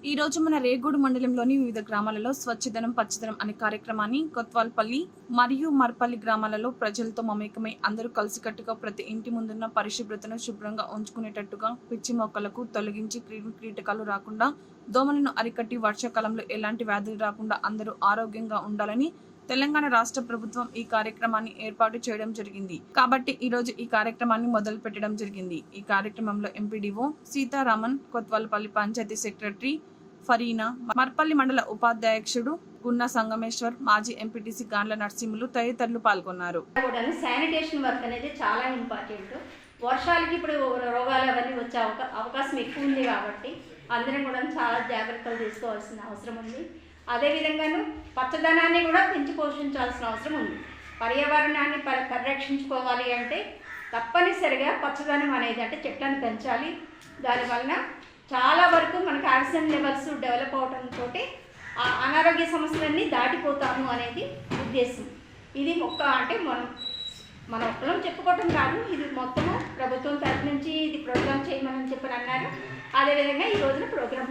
ఈ రోజు మన రేగూడు మండలంలోని వివిధ గ్రామాలలో స్వచ్ఛదనం పచ్చదనం అనే కార్యక్రమాన్ని కొత్వాల్పల్లి మరియు మర్పల్లి గ్రామాలలో ప్రజలతో మమేకమై అందరూ కలిసికట్టుగా ప్రతి ఇంటి ముందున్న పరిశుభ్రతను శుభ్రంగా ఉంచుకునేటట్టుగా పిచ్చి మొక్కలకు తొలగించి క్రిమి కీటకాలు రాకుండా దోమలను అరికట్టి వర్షాకాలంలో ఎలాంటి వ్యాధులు రాకుండా అందరూ ఆరోగ్యంగా ఉండాలని తెలంగాణ రాష్ట్ర ప్రభుత్వం ఈ కార్యక్రమాన్ని ఏర్పాటు చేయడం జరిగింది. కాబట్టి ఈ రోజు ఈ కార్యక్రమాన్ని మొదలు పెట్టడం జరిగింది. ఈ కార్యక్రమంలో ఎంపీడీఓ సీతారామన్ కొత్వాలపల్లి పంచాయతీ సెక్రటరీ ఫరీనా మర్పల్లి మండల ఉపాధ్యక్షుడు గున్న సంగమేశ్వర్ మాజీ ఎంపీటీసీ గాండ్ల నర్సింహులు తదితరులు పాల్గొన్నారు. శానిటేషన్ వర్క్ అనేది చాలా ఇంపార్టెంట్. వర్షాలకి ఇప్పుడు రోగాలు అవన్నీ వచ్చే అవకాశం ఎక్కువ ఉంది కాబట్టి అందరం కూడా చాలా జాగ్రత్తలు తీసుకోవాల్సిన అవసరం ఉంది. అదేవిధంగాను పచ్చదనాన్ని కూడా పెంచి పోషించాల్సిన అవసరం ఉంది. పర్యావరణాన్ని పరి పరిరక్షించుకోవాలి అంటే తప్పనిసరిగా పచ్చదనం అనేది అంటే చెట్లను పెంచాలి. దానివలన చాలా వరకు మనకు ఆక్సిజన్ లెవెల్స్ డెవలప్ అవడంతో ఆ అనారోగ్య సమస్యలన్నీ దాటిపోతాము అనేది ఉద్దేశం. ఇది ఒక్క అంటే మనం మన ఒక్కరం చెప్పుకోవటం కాదు. ఇది మొత్తము ప్రభుత్వం తరఫు నుంచి ఇది ప్రోగ్రామ్ చేయమని చెప్పని అన్నారు. అదేవిధంగా ఈ రోజున ప్రోగ్రామ్